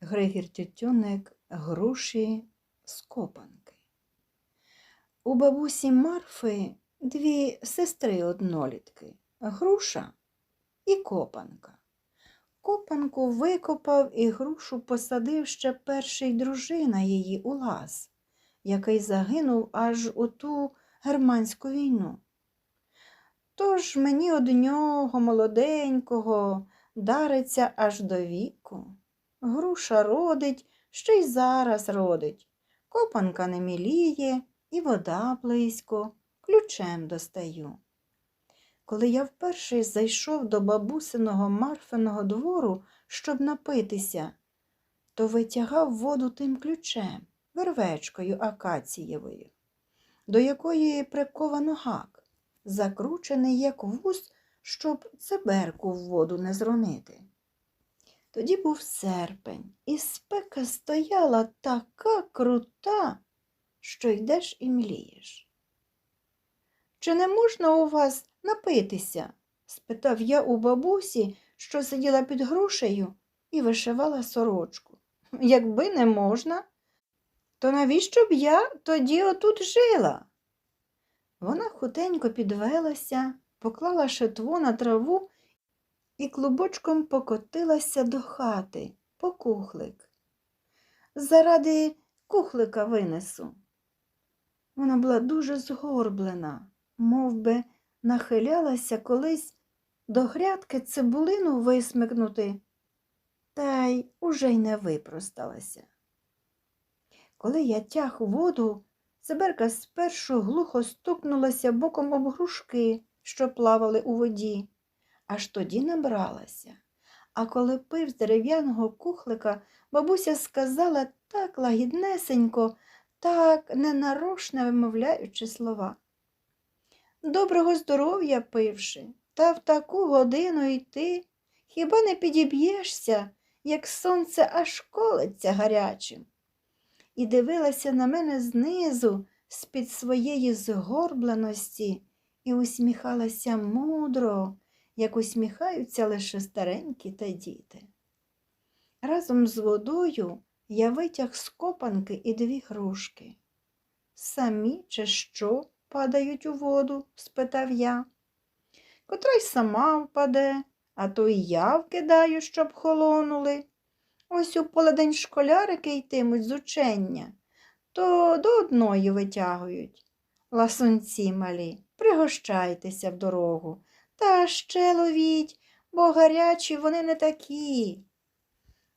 Григір Тютюник груші з копанки. У бабусі Марфи дві сестри однолітки груша і копанка. Копанку викопав і грушу посадив ще перший дружина її Улас, який загинув аж у ту германську війну. Тож мені од нього, молоденького, дариться аж до віку. Груша родить, ще й зараз родить. Копанка не міліє, і вода близько, ключем достаю. Коли я вперше зайшов до бабусиного Марфиного двору, щоб напитися, то витягав воду тим ключем, вервечкою акацієвою, до якої приковано гак, закручений, як вуз, щоб циберку в воду не зронити. Тоді був серпень, і спека стояла така крута, що йдеш і млієш. Чи не можна у вас напитися? спитав я у бабусі, що сиділа під грушею і вишивала сорочку. Якби не можна, то навіщо б я тоді отут жила? Вона хутенько підвелася, поклала шитво на траву і клубочком покотилася до хати по кухлик. Заради кухлика винесу. Вона була дуже згорблена, мов би нахилялася колись до грядки цибулину висмикнути, та й уже й не випросталася. Коли я тяг воду, циберка спершу глухо стукнулася боком об грушки, що плавали у воді, аж тоді набралася. А коли пив з дерев'яного кухлика, бабуся сказала так лагіднесенько, так ненарошне вимовляючи слова. Доброго здоров'я пивши, та в таку годину йти, хіба не підіб'єшся, як сонце аж колеться гарячим? І дивилася на мене знизу, з-під своєї згорбленості, і усміхалася мудро, як усміхаються лише старенькі та діти. Разом з водою я витяг з копанки і дві грушки. Самі чи що падають у воду? спитав я. Котра й сама впаде, а то й я вкидаю, щоб холонули. Ось у поледень школярики йтимуть з учення, то до одної витягують. Ласунці малі, пригощайтеся в дорогу, та ще ловіть, бо гарячі вони не такі.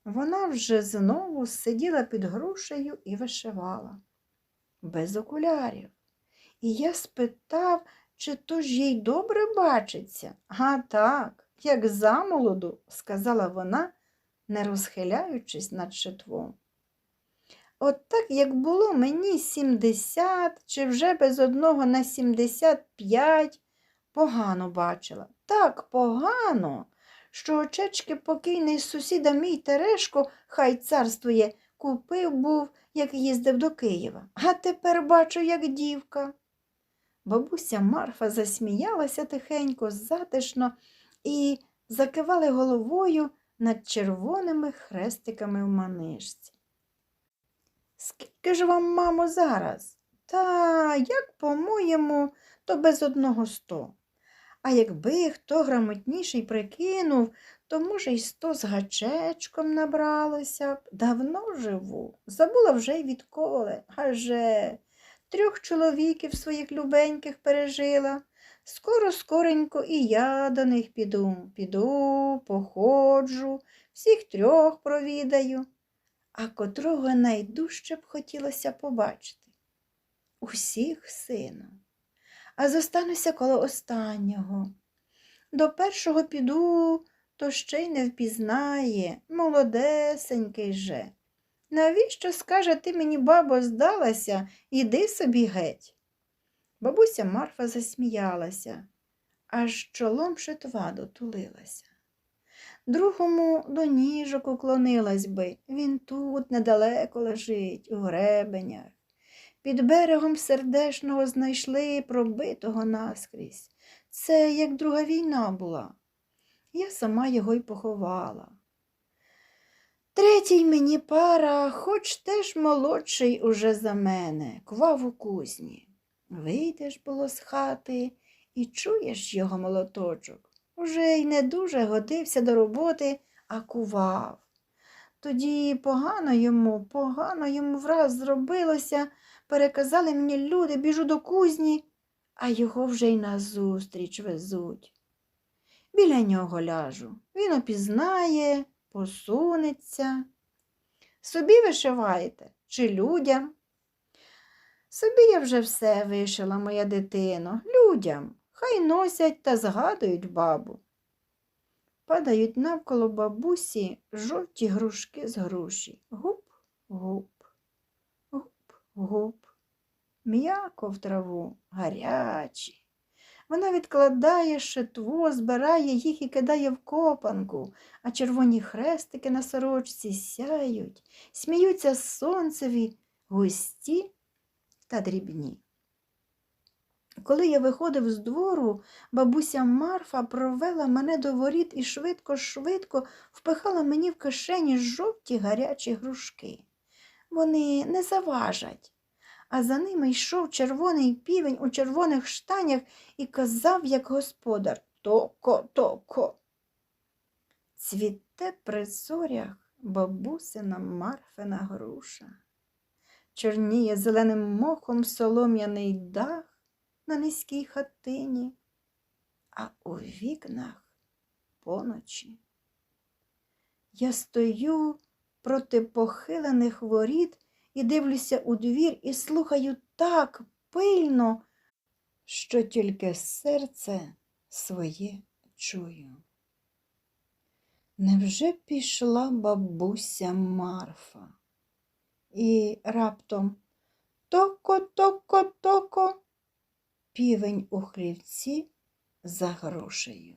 Вона вже знову сиділа під грушею і вишивала, без окулярів. І я спитав, чи то ж їй добре бачиться. А так, як замолоду, сказала вона, не розхиляючись над шитвом. От так, як було мені сімдесят, чи вже без одного на сімдесят п'ять, погано бачила. Так погано, що очечки покійний сусіда мій Терешко, хай царствує, купив був, як їздив до Києва. А тепер бачу, як дівка. Бабуся Марфа засміялася тихенько, затишно і закивали головою над червоними хрестиками в манишці. Скільки ж вам, мамо, зараз? Та, як, по-моєму, то без одного сто. А якби хто грамотніший прикинув, то, може, й сто з гачечком набралося б. Давно живу, забула вже й відколи. Аже трьох чоловіків своїх любеньких пережила. Скоро, скоренько і я до них піду. Піду, походжу, всіх трьох провідаю, а котрого найдужче б хотілося побачити. Усіх сину. А зостануся коло останнього. До першого піду, то ще й не впізнає, молодесенький же. Навіщо, скаже, ти мені, бабо, здалася, іди собі геть. Бабуся Марфа засміялася, аж чолом шитва дотулилася. Другому до ніжок уклонилась би, він тут недалеко лежить, у гребенях. Під берегом сердешного знайшли пробитого наскрізь. Це як друга війна була. Я сама його й поховала. Третій мені пара, хоч теж молодший уже за мене, квав у кузні. Вийдеш було з хати і чуєш його молоточок. Уже й не дуже годився до роботи, а кував. Тоді погано йому, погано йому враз зробилося, переказали мені люди, біжу до кузні, а його вже й назустріч везуть. Біля нього ляжу. Він опізнає, посунеться. Собі вишиваєте чи людям? Собі я вже все вишила, моя дитино, людям. Хай носять та згадують бабу. Падають навколо бабусі жовті грушки з груші. Гуп, гуп, гуп, гуп. М'яко в траву, гарячі. Вона відкладає шитво, збирає їх і кидає в копанку, а червоні хрестики на сорочці сяють, сміються сонцеві, густі та дрібні. Коли я виходив з двору, бабуся Марфа провела мене до воріт і швидко-швидко впихала мені в кишені жовті гарячі грушки. Вони не заважать. А за ними йшов червоний півень у червоних штанях і казав, як господар Токо, токо. Цвіте при зорях бабусина Марфина груша. Чорніє зеленим мохом солом'яний дах на низькій хатині, а у вікнах поночі. Я стою проти похилених воріт і дивлюся у двір і слухаю так пильно, що тільки серце своє чую. Невже пішла бабуся Марфа? І раптом токо, токо, токо, півень у хлівці за грошею.